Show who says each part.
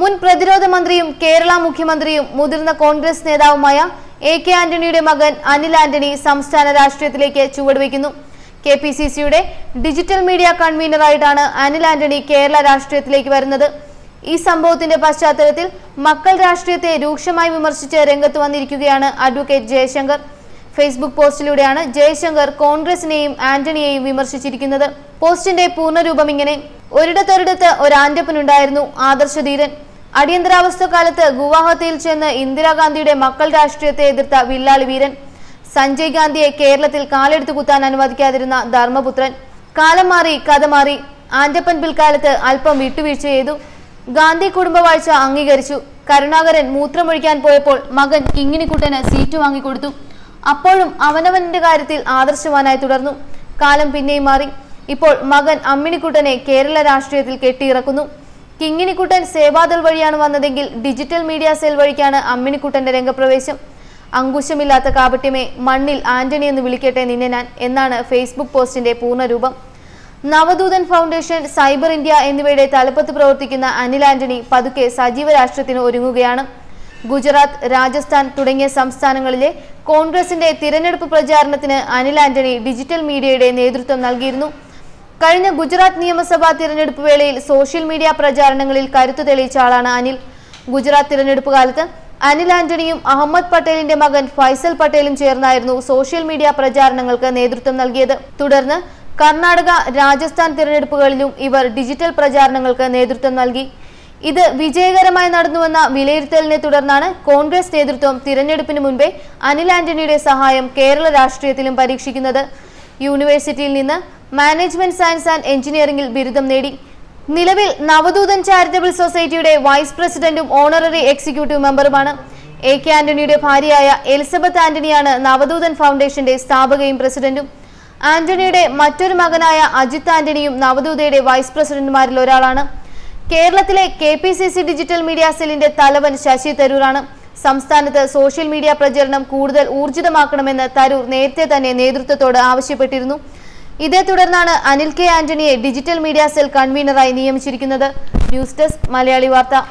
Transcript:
Speaker 1: മുൻ പ്രതിരോധ മന്ത്രിയും കേരള മുഖ്യമന്ത്രിയും മുതിർന്ന കോൺഗ്രസ് നേതാവുമായ എ കെ ആന്റണിയുടെ മകൻ അനിൽ ആന്റണി സംസ്ഥാന രാഷ്ട്രീയത്തിലേക്ക് ചുവടുവെക്കുന്നു കെ പി സി സിയുടെ ഡിജിറ്റൽ മീഡിയ കൺവീനറായിട്ടാണ് അനിൽ ആന്റണി കേരള രാഷ്ട്രീയത്തിലേക്ക് വരുന്നത് ഈ സംഭവത്തിന്റെ പശ്ചാത്തലത്തിൽ മക്കൾ രാഷ്ട്രീയത്തെ രൂക്ഷമായി വിമർശിച്ച് രംഗത്ത് വന്നിരിക്കുകയാണ് അഡ്വക്കേറ്റ് ജയശങ്കർ ഫേസ്ബുക്ക് പോസ്റ്റിലൂടെയാണ് ജയശങ്കർ കോൺഗ്രസിനെയും ആന്റണിയെയും വിമർശിച്ചിരിക്കുന്നത് പോസ്റ്റിന്റെ പൂർണ്ണരൂപം ഇങ്ങനെ ഒരിടത്തൊരിടത്ത് ഒരാന്റപ്പനുണ്ടായിരുന്നു ആദർശധീരൻ അടിയന്തരാവസ്ഥ കാലത്ത് ഗുവാഹത്തിയിൽ ചെന്ന് ഇന്ദിരാഗാന്ധിയുടെ മക്കൾ രാഷ്ട്രീയത്തെ എതിർത്ത വില്ലാളി വീരൻ സഞ്ജയ് ഗാന്ധിയെ കേരളത്തിൽ കാലെടുത്തു കുത്താൻ അനുവദിക്കാതിരുന്ന ധർമ്മപുത്രൻ കാലം മാറി കഥ മാറി ആന്റപ്പൻ പിൽക്കാലത്ത് അല്പം വിട്ടുവീഴ്ച ചെയ്തു ഗാന്ധി കുടുംബവാഴ്ച അംഗീകരിച്ചു കരുണാകരൻ മൂത്രമൊഴിക്കാൻ പോയപ്പോൾ മകൻ കിങ്ങിണിക്കുട്ടന് സീറ്റ് വാങ്ങിക്കൊടുത്തു അപ്പോഴും അവനവന്റെ കാര്യത്തിൽ ആദർശവാനായി തുടർന്നു കാലം പിന്നെയും മാറി ഇപ്പോൾ മകൻ അമ്മിണിക്കുട്ടനെ കേരള രാഷ്ട്രീയത്തിൽ കെട്ടിയിറക്കുന്നു കിങ്ങിണിക്കുട്ടൻ സേവാദൾ വഴിയാണ് വന്നതെങ്കിൽ ഡിജിറ്റൽ മീഡിയ സെൽ വഴിക്കാണ് അമ്മിണിക്കുട്ടന്റെ രംഗപ്രവേശം അങ്കുശമില്ലാത്ത കാപട്യമേ മണ്ണിൽ ആന്റണി എന്ന് വിളിക്കട്ടെ നിന്നെ ഞാൻ എന്നാണ് ഫേസ്ബുക്ക് പോസ്റ്റിന്റെ പൂർണ്ണരൂപം നവദൂതൻ ഫൗണ്ടേഷൻ സൈബർ ഇന്ത്യ എന്നിവയുടെ തലപ്പത്ത് പ്രവർത്തിക്കുന്ന അനിൽ ആന്റണി പതുക്കെ സജീവ രാഷ്ട്രത്തിന് ഒരുങ്ങുകയാണ് ഗുജറാത്ത് രാജസ്ഥാൻ തുടങ്ങിയ സംസ്ഥാനങ്ങളിലെ കോൺഗ്രസിന്റെ തിരഞ്ഞെടുപ്പ് പ്രചാരണത്തിന് അനിൽ ആന്റണി ഡിജിറ്റൽ മീഡിയയുടെ നേതൃത്വം നൽകിയിരുന്നു കഴിഞ്ഞ ഗുജറാത്ത് നിയമസഭാ തിരഞ്ഞെടുപ്പ് വേളയിൽ സോഷ്യൽ മീഡിയ പ്രചാരണങ്ങളിൽ കരുത്തു തെളിയിച്ച ആളാണ് അനിൽ ഗുജറാത്ത് തിരഞ്ഞെടുപ്പ് കാലത്ത് അനിൽ ആന്റണിയും അഹമ്മദ് പട്ടേലിന്റെ മകൻ ഫൈസൽ പട്ടേലും ചേർന്നായിരുന്നു സോഷ്യൽ മീഡിയ പ്രചാരണങ്ങൾക്ക് നേതൃത്വം നൽകിയത് തുടർന്ന് കർണാടക രാജസ്ഥാൻ തിരഞ്ഞെടുപ്പുകളിലും ഇവർ ഡിജിറ്റൽ പ്രചാരണങ്ങൾക്ക് നേതൃത്വം നൽകി ഇത് വിജയകരമായി നടന്നുവെന്ന വിലയിരുത്തലിനെ തുടർന്നാണ് കോൺഗ്രസ് നേതൃത്വം തിരഞ്ഞെടുപ്പിന് മുൻപേ അനിൽ ആന്റണിയുടെ സഹായം കേരള രാഷ്ട്രീയത്തിലും പരീക്ഷിക്കുന്നത് യൂണിവേഴ്സിറ്റിയിൽ നിന്ന് മാനേജ്മെന്റ് സയൻസ് ആൻഡ് എഞ്ചിനീയറിംഗിൽ ബിരുദം നേടി നിലവിൽ നവദൂതൻ ചാരിറ്റബിൾ സൊസൈറ്റിയുടെ വൈസ് പ്രസിഡന്റും ഓണററി എക്സിക്യൂട്ടീവ് മെമ്പറുമാണ് എ കെ ആന്റണിയുടെ ഭാര്യയായ എലിസബത്ത് ആന്റണിയാണ് നവദൂതൻ ഫൗണ്ടേഷന്റെ സ്ഥാപകയും പ്രസിഡന്റും ആന്റണിയുടെ മറ്റൊരു മകനായ അജിത് ആന്റണിയും നവദൂതയുടെ വൈസ് പ്രസിഡന്റുമാരിൽ ഒരാളാണ് കേരളത്തിലെ K P C C digital media സെല്ലിന്റെ തലവൻ ശശി തരൂറാണ് സംസ്ഥാനത്ത് സോഷ്യൽ മീഡിയ പ്രചരണം കൂടുതൽ ഊർജിതമാക്കണമെന്ന് തരൂർ നേരത്തെ തന്നെ നേതൃത്വത്തോട് ആവശ്യപ്പെട്ടിരുന്നു ഇതേ തുടർന്നാണ് അനിൽ കെ ആന്റണിയെ ഡിജിറ്റൽ മീഡിയ സെൽ കൺവീനറായി നിയമിച്ചിരിക്കുന്നത് ന്യൂസ് ഡെസ്ക് മലയാളി വാർത്ത